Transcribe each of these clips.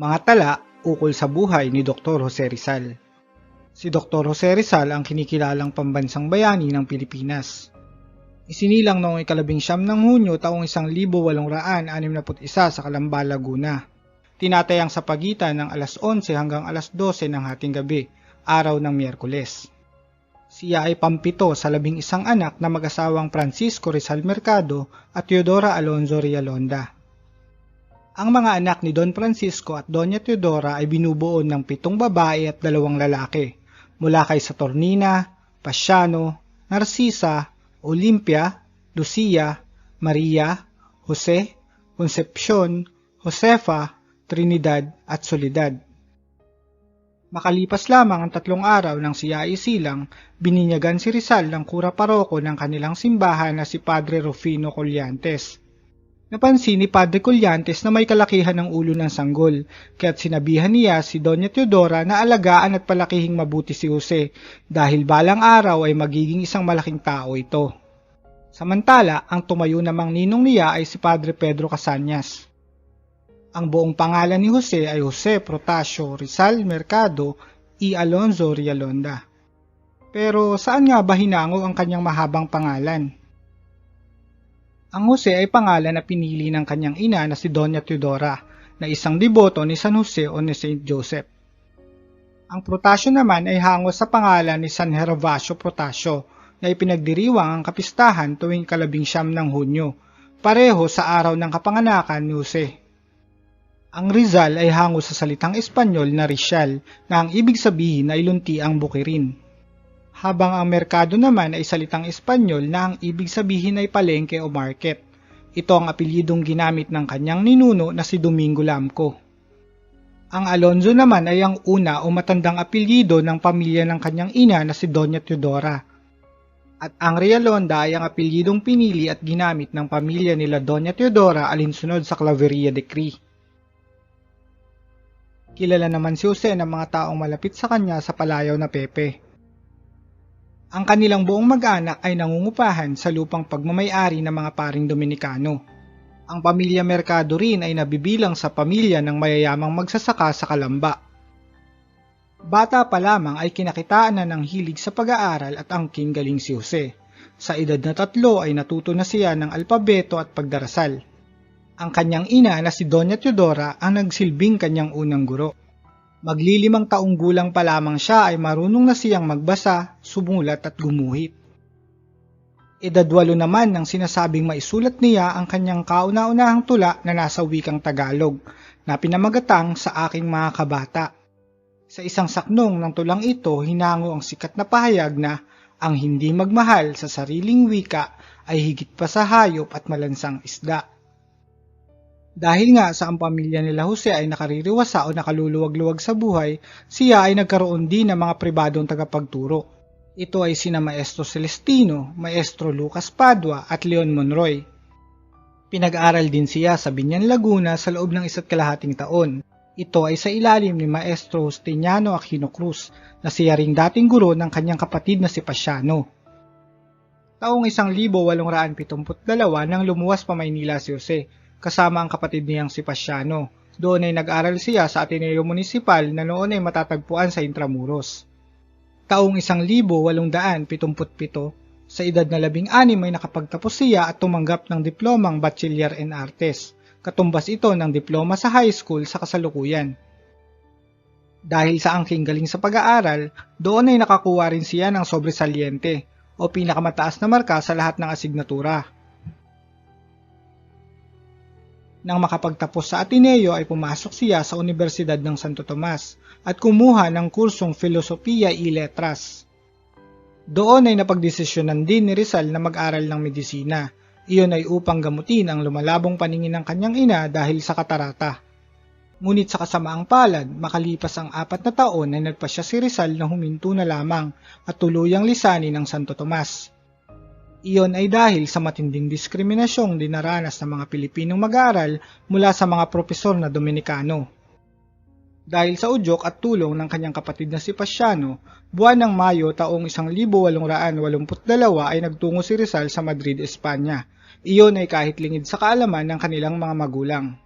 Mga tala ukol sa buhay ni Dr. Jose Rizal. Si Dr. Jose Rizal ang kinikilalang pambansang bayani ng Pilipinas. Isinilang noong ikalabing siyam ng Hunyo taong 1861 sa Calamba, Laguna. Tinatayang sa pagitan ng alas 11 hanggang alas 12 ng hating gabi, araw ng Miyerkules. Siya ay pampito sa labing isang anak na mag-asawang Francisco Rizal Mercado at Teodora Alonzo Rialonda. Ang mga anak ni Don Francisco at Doña Teodora ay binubuo ng pitong babae at dalawang lalaki mula kay Saturnina, Pasiano, Narcisa, Olympia, Lucia, Maria, Jose, Concepcion, Josefa, Trinidad at Soledad. Makalipas lamang ang tatlong araw ng siya ay silang, bininyagan si Rizal ng kura paroko ng kanilang simbahan na si Padre Rufino Collantes. Napansin ni Padre Collantes na may kalakihan ng ulo ng sanggol, kaya't sinabihan niya si Doña Teodora na alagaan at palakihing mabuti si Jose dahil balang araw ay magiging isang malaking tao ito. Samantala, ang tumayo namang ninong niya ay si Padre Pedro Casanyas. Ang buong pangalan ni Jose ay Jose Protasio Rizal Mercado y Alonzo Rialonda. Pero saan nga ba hinango ang kanyang mahabang pangalan? Ang Jose ay pangalan na pinili ng kanyang ina na si Doña Teodora na isang deboto ni San Jose o ni Saint Joseph. Ang Protasio naman ay hango sa pangalan ni San Gervasio Protasio na ipinagdiriwang ang kapistahan tuwing kalabing siyam ng Hunyo, pareho sa araw ng kapanganakan ni Jose. Ang Rizal ay hango sa salitang Espanyol na Rizal na ang ibig sabihin ay lunti ang bukirin habang ang merkado naman ay salitang Espanyol na ang ibig sabihin ay palengke o market. Ito ang apelyidong ginamit ng kanyang ninuno na si Domingo Lamco. Ang Alonzo naman ay ang una o matandang apelyido ng pamilya ng kanyang ina na si Doña Teodora. At ang Realonda ay ang apelyidong pinili at ginamit ng pamilya nila Doña Teodora alinsunod sa Claveria Decree. Kilala naman si Jose ng mga taong malapit sa kanya sa palayaw na Pepe. Ang kanilang buong mag-anak ay nangungupahan sa lupang pagmamayari ng mga paring Dominikano. Ang pamilya Mercado rin ay nabibilang sa pamilya ng mayayamang magsasaka sa Kalamba. Bata pa lamang ay kinakitaan na ng hilig sa pag-aaral at angking galing si Jose. Sa edad na tatlo ay natuto na siya ng alpabeto at pagdarasal. Ang kanyang ina na si Doña Teodora ang nagsilbing kanyang unang guro. Maglilimang taong gulang pa lamang siya ay marunong na siyang magbasa, sumulat at gumuhit. Edadwalo naman nang sinasabing maisulat niya ang kanyang kauna-unahang tula na nasa wikang Tagalog na pinamagatang sa aking mga kabata. Sa isang saknong ng tulang ito hinango ang sikat na pahayag na ang hindi magmahal sa sariling wika ay higit pa sa hayop at malansang isda. Dahil nga sa ang pamilya nila Jose ay nakaririwasa o nakaluluwag-luwag sa buhay, siya ay nagkaroon din ng mga pribadong tagapagturo. Ito ay sina Maestro Celestino, Maestro Lucas Padua at Leon Monroy. Pinag-aral din siya sa Binyan Laguna sa loob ng isa't kalahating taon. Ito ay sa ilalim ni Maestro Justiniano Aquino Cruz na siya ring dating guro ng kanyang kapatid na si Pasiano. Taong 1872 nang lumuwas pa Maynila si Jose kasama ang kapatid niyang si Pasiano. Doon ay nag-aral siya sa Ateneo Municipal na noon ay matatagpuan sa Intramuros. Taong 1877, sa edad na labing anim ay nakapagtapos siya at tumanggap ng diplomang Bachelor in Artes. Katumbas ito ng diploma sa high school sa kasalukuyan. Dahil sa angking galing sa pag-aaral, doon ay nakakuha rin siya ng sobresaliente o pinakamataas na marka sa lahat ng asignatura. Nang makapagtapos sa Ateneo ay pumasok siya sa Universidad ng Santo Tomas at kumuha ng kursong Filosofiya y Letras. Doon ay napagdesisyonan din ni Rizal na mag-aral ng medisina. Iyon ay upang gamutin ang lumalabong paningin ng kanyang ina dahil sa katarata. Ngunit sa kasamaang palad, makalipas ang apat na taon ay nagpasya si Rizal na huminto na lamang at tuluyang lisani ng Santo Tomas. Iyon ay dahil sa matinding diskriminasyong dinaranas ng mga Pilipinong mag-aaral mula sa mga propesor na Dominikano. Dahil sa udyok at tulong ng kanyang kapatid na si Pasiano, buwan ng Mayo taong 1882 ay nagtungo si Rizal sa Madrid, Espanya. Iyon ay kahit lingid sa kaalaman ng kanilang mga magulang.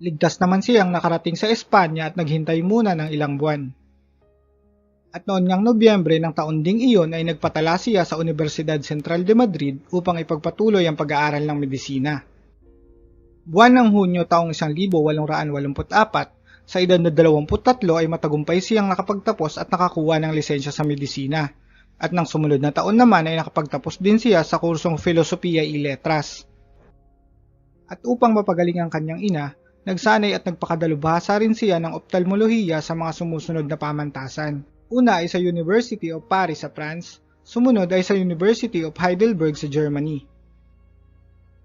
Ligtas naman siyang nakarating sa Espanya at naghintay muna ng ilang buwan. At noon ngang Nobyembre ng taon ding iyon ay nagpatala siya sa Universidad Central de Madrid upang ipagpatuloy ang pag-aaral ng medisina. Buwan ng Hunyo taong 1884, sa edad na 23 ay matagumpay siyang nakapagtapos at nakakuha ng lisensya sa medisina. At nang sumunod na taon naman ay nakapagtapos din siya sa kursong Filosofiya y Letras. At upang mapagaling ang kanyang ina, nagsanay at nagpakadalubhasa rin siya ng ophthalmolohiya sa mga sumusunod na pamantasan. Una ay sa University of Paris sa France, sumunod ay sa University of Heidelberg sa Germany.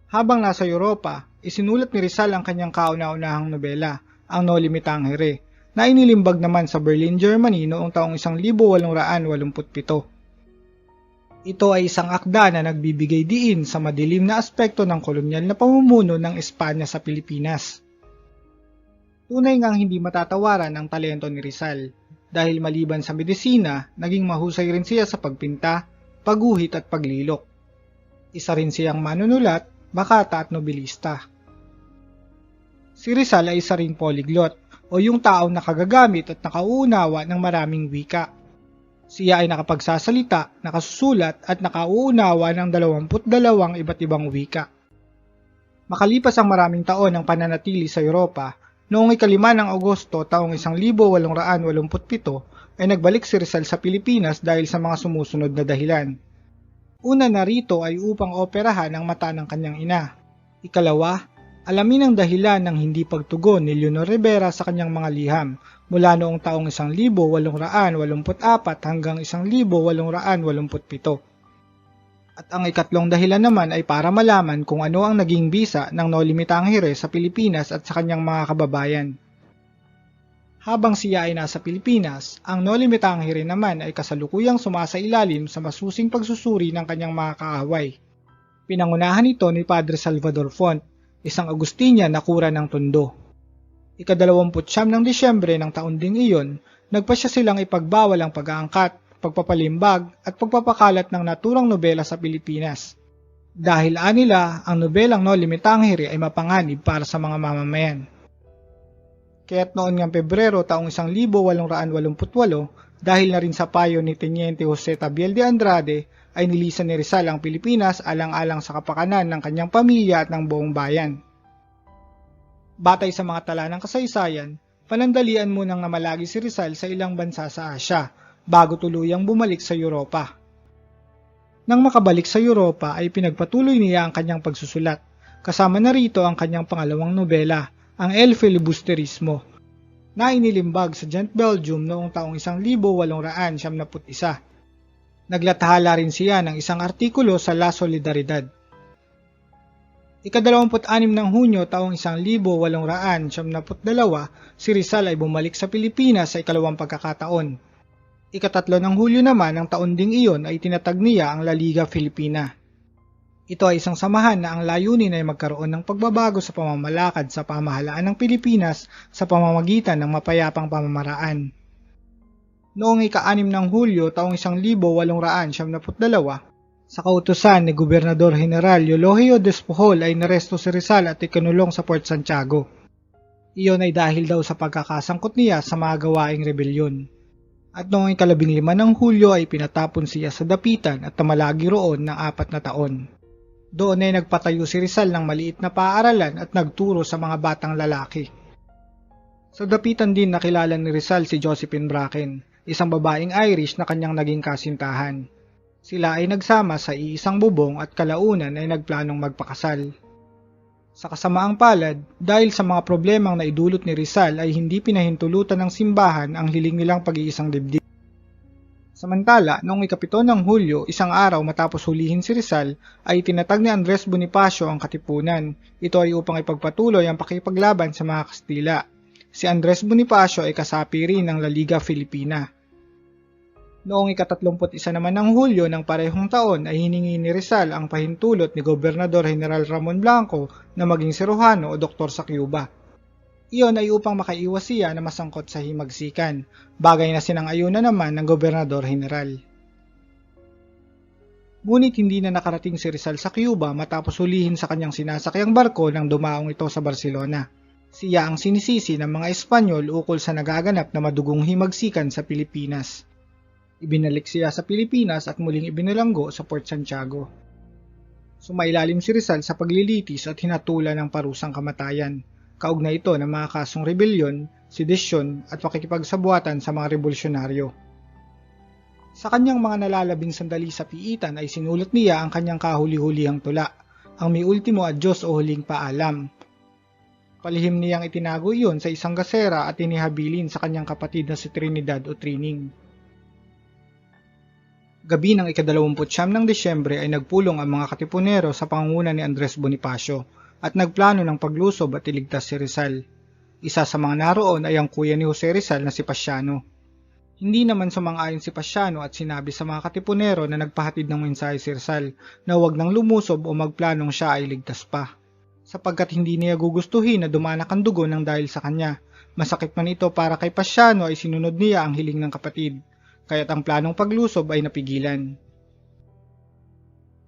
Habang nasa Europa, isinulat ni Rizal ang kanyang kauna-unahang nobela, ang No Limitangere, na inilimbag naman sa Berlin, Germany noong taong 1887. Ito ay isang akda na nagbibigay diin sa madilim na aspekto ng kolonyal na pamumuno ng Espanya sa Pilipinas. Tunay ngang hindi matatawaran ang talento ni Rizal dahil maliban sa medisina, naging mahusay rin siya sa pagpinta, pagguhit at paglilok. Isa rin siyang manunulat, bakata at nobilista. Si Rizal ay isa ring polyglot o yung taong nakagagamit at nakauunawa ng maraming wika. Siya ay nakapagsasalita, nakasusulat at nakauunawa ng 22 iba't ibang wika. Makalipas ang maraming taon ng pananatili sa Europa, noong ikalima ng Agosto taong 1887 ay nagbalik si Rizal sa Pilipinas dahil sa mga sumusunod na dahilan. Una na rito ay upang operahan ang mata ng kanyang ina. Ikalawa, Alamin ang dahilan ng hindi pagtugon ni Leonor Rivera sa kanyang mga liham mula noong taong 1884 hanggang 1887. At ang ikatlong dahilan naman ay para malaman kung ano ang naging bisa ng No Limitangere sa Pilipinas at sa kanyang mga kababayan. Habang siya ay nasa Pilipinas, ang No Limitangere naman ay kasalukuyang sumasailalim sa masusing pagsusuri ng kanyang mga kaaway. Pinangunahan ito ni Padre Salvador Font isang Agustinian na kura ng Tondo. Ikadalawamputsyam ng Disyembre ng taon ding iyon, nagpasya silang ipagbawal ang pag-aangkat, pagpapalimbag at pagpapakalat ng naturang nobela sa Pilipinas. Dahil anila, ang nobelang No Limitangere ay mapanganib para sa mga mamamayan. Kaya't noon ng Pebrero taong 1888, dahil na rin sa payo ni Teniente Jose Tabiel de Andrade, ay nilisan ni Rizal ang Pilipinas alang-alang sa kapakanan ng kanyang pamilya at ng buong bayan. Batay sa mga tala ng kasaysayan, panandalian munang namalagi si Rizal sa ilang bansa sa Asya bago tuluyang bumalik sa Europa. Nang makabalik sa Europa ay pinagpatuloy niya ang kanyang pagsusulat, kasama na rito ang kanyang pangalawang nobela, ang El Filibusterismo, na inilimbag sa Gent Belgium noong taong 1871 Naglathala rin siya ng isang artikulo sa La Solidaridad. Ikadalawamput-anim ng Hunyo taong 1872, si Rizal ay bumalik sa Pilipinas sa ikalawang pagkakataon. Ikatatlo ng Hulyo naman ng taon ding iyon ay tinatag niya ang La Liga Filipina. Ito ay isang samahan na ang layunin ay magkaroon ng pagbabago sa pamamalakad sa pamahalaan ng Pilipinas sa pamamagitan ng mapayapang pamamaraan. Noong ika-6 ng Hulyo taong 1872, sa kautusan ni Gobernador General Eulogio Despujol ay naresto si Rizal at ikinulong sa Port Santiago. Iyon ay dahil daw sa pagkakasangkot niya sa mga gawaing rebelyon. At noong ikalabing lima ng Hulyo ay pinatapon siya sa dapitan at tamalagi roon ng apat na taon. Doon ay nagpatayo si Rizal ng maliit na paaralan at nagturo sa mga batang lalaki. Sa dapitan din nakilala ni Rizal si Josephine Bracken isang babaeng Irish na kanyang naging kasintahan. Sila ay nagsama sa iisang bubong at kalaunan ay nagplanong magpakasal. Sa kasamaang palad, dahil sa mga problemang naidulot ni Rizal ay hindi pinahintulutan ng simbahan ang hiling nilang pag-iisang dibdib. Samantala, noong ikapito ng Hulyo, isang araw matapos hulihin si Rizal, ay tinatag ni Andres Bonifacio ang katipunan. Ito ay upang ipagpatuloy ang pakipaglaban sa mga Kastila. Si Andres Bonifacio ay kasapi rin ng La Liga Filipina. Noong ikatatlumput isa naman ng Hulyo ng parehong taon ay hiningi ni Rizal ang pahintulot ni Gobernador General Ramon Blanco na maging siruhano o doktor sa Cuba. Iyon ay upang makaiwas siya na masangkot sa himagsikan, bagay na sinang-ayunan naman ng Gobernador General. Ngunit hindi na nakarating si Rizal sa Cuba matapos hulihin sa kanyang sinasakyang barko nang dumaong ito sa Barcelona. Siya ang sinisisi ng mga Espanyol ukol sa nagaganap na madugong himagsikan sa Pilipinas. Ibinalik siya sa Pilipinas at muling ibinalanggo sa Port Santiago. Sumailalim si Rizal sa paglilitis at hinatulan ng parusang kamatayan. Kaugnay ito ng mga kasong rebelyon, sedisyon at pakikipagsabuatan sa mga revolusyonaryo. Sa kanyang mga nalalabing sandali sa piitan ay sinulat niya ang kanyang kahuli-hulihang tula, ang may ultimo adyos o huling paalam. Palihim niyang itinago iyon sa isang gasera at inihabilin sa kanyang kapatid na si Trinidad o Trining. Gabi ng ikadalawamputsyam ng Desyembre ay nagpulong ang mga katipunero sa pangunguna ni Andres Bonifacio at nagplano ng paglusob at iligtas si Rizal. Isa sa mga naroon ay ang kuya ni Jose Rizal na si Pasiano. Hindi naman sumang-ayon si Pasiano at sinabi sa mga katipunero na nagpahatid ng mensahe si Rizal na huwag nang lumusob o magplanong siya ay ligtas pa. Sapagkat hindi niya gugustuhin na dumanak ang dugo ng dahil sa kanya. Masakit man ito para kay Pasiano ay sinunod niya ang hiling ng kapatid kaya't ang planong paglusob ay napigilan.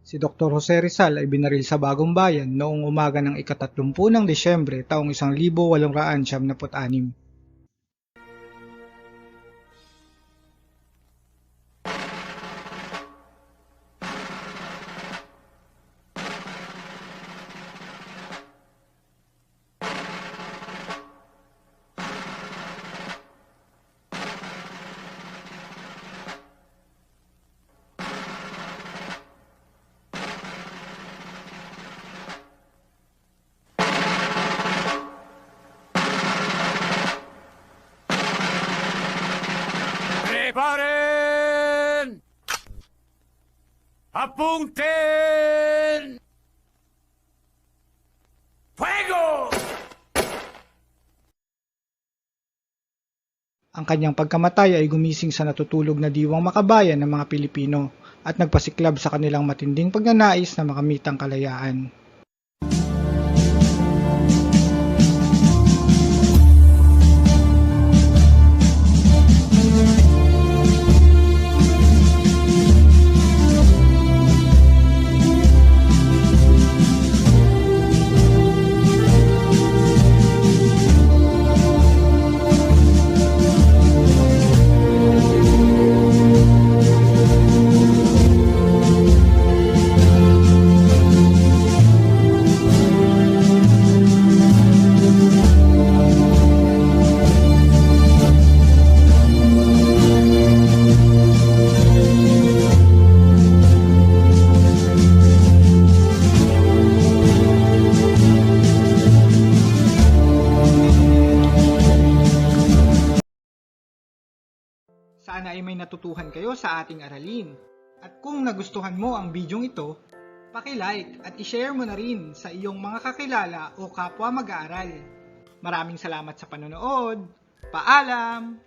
Si Dr. Jose Rizal ay binaril sa Bagong Bayan noong umaga ng ikatatlumpu ng Desyembre taong 1876. ¡Apunten! ¡Fuego! Ang kanyang pagkamatay ay gumising sa natutulog na diwang makabayan ng mga Pilipino at nagpasiklab sa kanilang matinding pagnanais na makamit ang kalayaan. Natutuhan kayo sa ating aralin. At kung nagustuhan mo ang bidyong ito, paki-like at i-share mo na rin sa iyong mga kakilala o kapwa mag-aaral. Maraming salamat sa panonood. Paalam!